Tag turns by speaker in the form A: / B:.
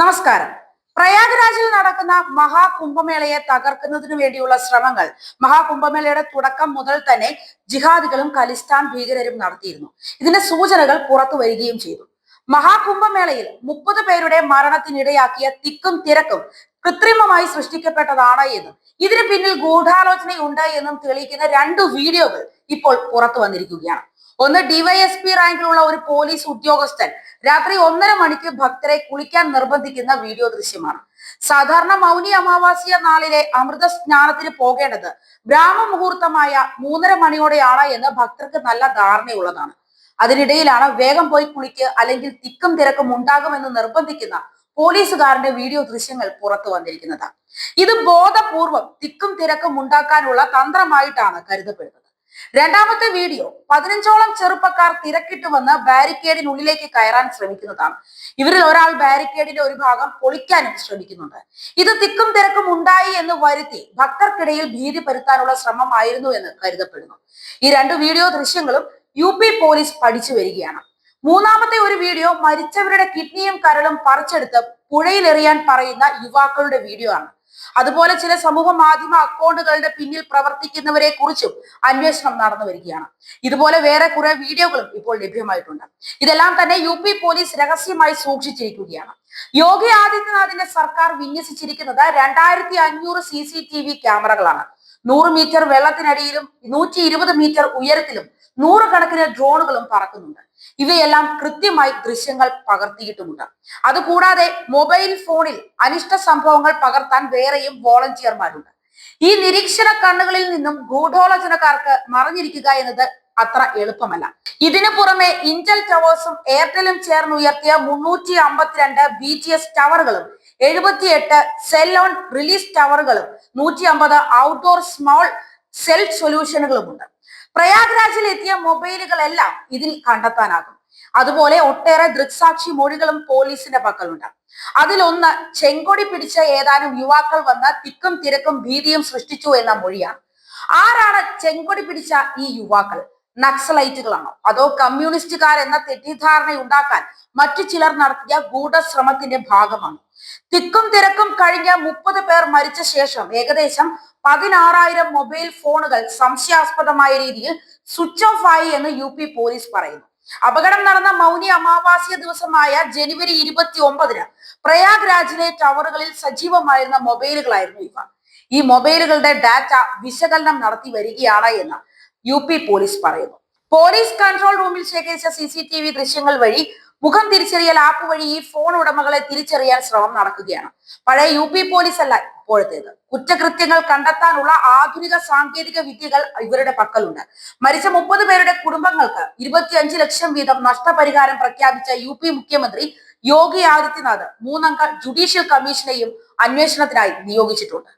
A: നമസ്കാരം. പ്രയാഗ്രാജിൽ നടക്കുന്ന മഹാകുംഭമേളയെ തകർക്കുന്നതിനു വേണ്ടിയുള്ള ശ്രമങ്ങൾ മഹാകുംഭമേളയുടെ തുടക്കം മുതൽ തന്നെ ജിഹാദികളും ഖലിസ്ഥാൻ ഭീകരരും നടത്തിയിരുന്നു. ഇതിന്റെ സൂചനകൾ പുറത്തു വരികയും ചെയ്തു. മഹാകുംഭമേളയിൽ മുപ്പത് പേരുടെ മരണത്തിനിടയാക്കിയ തിക്കും തിരക്കും കൃത്രിമമായി സൃഷ്ടിക്കപ്പെട്ടതാണ് എന്നും. ഇതിന് പിന്നിൽ ഗൂഢാലോചനയുണ്ട് എന്നും തെളിയിക്കുന്ന രണ്ട് വീഡിയോകൾ ഇപ്പോൾ പുറത്തു വന്നിരിക്കുകയാണ്. ഒന്ന് ഡിവൈഎസ്പി റാങ്കിലുള്ള ഒരു പോലീസ് ഉദ്യോഗസ്ഥൻ രാത്രി ഒന്നര മണിക്ക് ഭക്തരെ കുളിക്കാൻ നിർബന്ധിക്കുന്ന വീഡിയോ ദൃശ്യമാണ്. സാധാരണ മൗനി അമാവാസിയ നാളിലെ അമൃത സ്നാനത്തിന് പോകേണ്ടത് ബ്രാഹ്മ മുഹൂർത്തമായ മൂന്നര മണിയോടെയാണ് എന്ന് ഭക്തർക്ക് നല്ല ധാരണയുള്ളതാണ്. അതിനിടയിലാണ് വേഗം പോയി കുളിക്ക് അല്ലെങ്കിൽ തിക്കും തിരക്കും ഉണ്ടാകുമെന്ന് നിർബന്ധിക്കുന്ന പോലീസുകാരന്റെ വീഡിയോ ദൃശ്യങ്ങൾ പുറത്തു വന്നിരിക്കുന്നത്. ഇത് ബോധപൂർവം തിക്കും തിരക്കും ഉണ്ടാക്കാനുള്ള തന്ത്രമായിട്ടാണ് കരുതപ്പെടുന്നത്. രണ്ടാമത്തെ വീഡിയോ പതിനഞ്ചോളം ചെറുപ്പക്കാർ തിരക്കിട്ട് വന്ന് ബാരിക്കേഡിനുള്ളിലേക്ക് കയറാൻ ശ്രമിക്കുന്നതാണ്. ഇവരിൽ ഒരാൾ ബാരിക്കേഡിന്റെ ഒരു ഭാഗം പൊളിക്കാനും ശ്രമിക്കുന്നുണ്ട്. ഇത് തിക്കും തിരക്കും ഉണ്ടായി എന്ന് വരുത്തി ഭക്തർക്കിടയിൽ ഭീതി പരുത്താനുള്ള ശ്രമമായിരുന്നു എന്ന് കരുതപ്പെടുന്നു. ഈ രണ്ട് വീഡിയോ ദൃശ്യങ്ങളും യു പോലീസ് പഠിച്ചു വരികയാണ്. മൂന്നാമത്തെ ഒരു വീഡിയോ മരിച്ചവരുടെ കിഡ്നിയും കരളും പറിച്ചെടുത്ത് പുഴയിലെറിയാൻ പറയുന്ന യുവാക്കളുടെ വീഡിയോ ആണ്. അതുപോലെ ചില സമൂഹ മാധ്യമ അക്കൗണ്ടുകളുടെ പിന്നിൽ പ്രവർത്തിക്കുന്നവരെ കുറിച്ചും അന്വേഷണം നടന്നു വരികയാണ്. ഇതുപോലെ വേറെ കുറെ വീഡിയോകളും ഇപ്പോൾ ലഭ്യമായിട്ടുണ്ട്. ഇതെല്ലാം തന്നെ യു പി പോലീസ് രഹസ്യമായി സൂക്ഷിച്ചിരിക്കുകയാണ്. യോഗി ആദിത്യനാഥിന്റെ സർക്കാർ വിന്യസിച്ചിരിക്കുന്നത് രണ്ടായിരത്തി അഞ്ഞൂറ് സി സി ടി വി ക്യാമറകളാണ്. നൂറ് മീറ്റർ വെള്ളത്തിനടിയിലും നൂറ്റി ഇരുപത് മീറ്റർ ഉയരത്തിലും നൂറുകണക്കിന് ഡ്രോണുകളും പറക്കുന്നുണ്ട്. ഇവയെല്ലാം കൃത്യമായി ദൃശ്യങ്ങൾ പകർത്തിയിട്ടുമുണ്ട്. അതുകൂടാതെ മൊബൈൽ ഫോണിൽ അനിഷ്ട സംഭവങ്ങൾ പകർത്താൻ വേറെയും വോളണ്ടിയർമാരുണ്ട്. ഈ നിരീക്ഷണ കണ്ണുകളിൽ നിന്നും ഗൂഢോലോചനക്കാർക്ക് മറഞ്ഞിരിക്കുക എന്നത് അത്ര എളുപ്പമല്ല. ഇതിനു പുറമെ ഇന്റൽ ടവേഴ്സും എയർടെലും ചേർന്ന് ഉയർത്തിയ മുന്നൂറ്റി അമ്പത്തിരണ്ട് ബി ടി എസ് ടവറുകളും എഴുപത്തിയെട്ട് സെൽ ഓൺ റിലീസ് ടവറുകളും നൂറ്റി അമ്പത് ഔട്ട്ഡോർ സ്മോൾ സെൽ സൊല്യൂഷനുകളും ഉണ്ട് പ്രയാഗ്രാജിൽ എത്തിയ മൊബൈലുകളെല്ലാം ഇതിൽ കണ്ടെത്താനാകും. അതുപോലെ ഒട്ടേറെ ദൃക്സാക്ഷി മൊഴികളും പോലീസിന്റെ പക്കലുണ്ട്. അതിലൊന്ന് ചെങ്കൊടി പിടിച്ച ഏതാനും യുവാക്കൾ വന്ന് തിക്കും തിരക്കും ഭീതിയും സൃഷ്ടിച്ചു എന്ന മൊഴിയാണ്. ആരാണ് ചെങ്കൊടി പിടിച്ച ഈ യുവാക്കൾ? നക്സലൈറ്റുകളാണോ? അതോ കമ്മ്യൂണിസ്റ്റുകാർ എന്ന തെറ്റിദ്ധാരണ ഉണ്ടാക്കാൻ മറ്റു ചിലർ നടത്തിയ ഗൂഢശ്രമത്തിന്റെ ഭാഗമാണ്. തിക്കും തിരക്കും കഴിഞ്ഞ മുപ്പത് പേർ മരിച്ച ശേഷം ഏകദേശം പതിനാറായിരം മൊബൈൽ ഫോണുകൾ സംശയാസ്പദമായ രീതിയിൽ സ്വിച്ച് ഓഫ് ആയി എന്ന് യു പി പോലീസ് പറയുന്നു. അപകടം നടന്ന മൗനി അമാവാസ്യ ദിവസമായ ജനുവരി ഇരുപത്തി ഒമ്പതിന് പ്രയാഗ് രാജിലെ ടവറുകളിൽ സജീവമായിരുന്ന മൊബൈലുകളായിരുന്നു ഇവ. ഈ മൊബൈലുകളുടെ ഡാറ്റ വിശകലനം നടത്തി വരികയാണ് എന്ന് യു പി പോലീസ് പറയുന്നു. പോലീസ് കൺട്രോൾ റൂമിൽ ശേഖരിച്ച സി സി ടി വി ദൃശ്യങ്ങൾ വഴി മുഖം തിരിച്ചറിയൽ ആപ്പ് വഴി ഈ ഫോൺ ഉടമകളെ തിരിച്ചറിയാൻ ശ്രമം നടക്കുകയാണ്. പഴയ യു പി പോലീസ് അല്ല ഇപ്പോഴത്തേത്. കുറ്റകൃത്യങ്ങൾ കണ്ടെത്താനുള്ള ആധുനിക സാങ്കേതിക വിദ്യകൾ ഇവരുടെ പക്കലുണ്ട്. മരിച്ച മുപ്പത് പേരുടെ കുടുംബങ്ങൾക്ക് ഇരുപത്തിയഞ്ച് ലക്ഷം വീതം നഷ്ടപരിഹാരം പ്രഖ്യാപിച്ച യു പി മുഖ്യമന്ത്രി യോഗി ആദിത്യനാഥ് മൂന്നംഗ ജുഡീഷ്യൽ കമ്മീഷനെയും അന്വേഷണത്തിനായി നിയോഗിച്ചിട്ടുണ്ട്.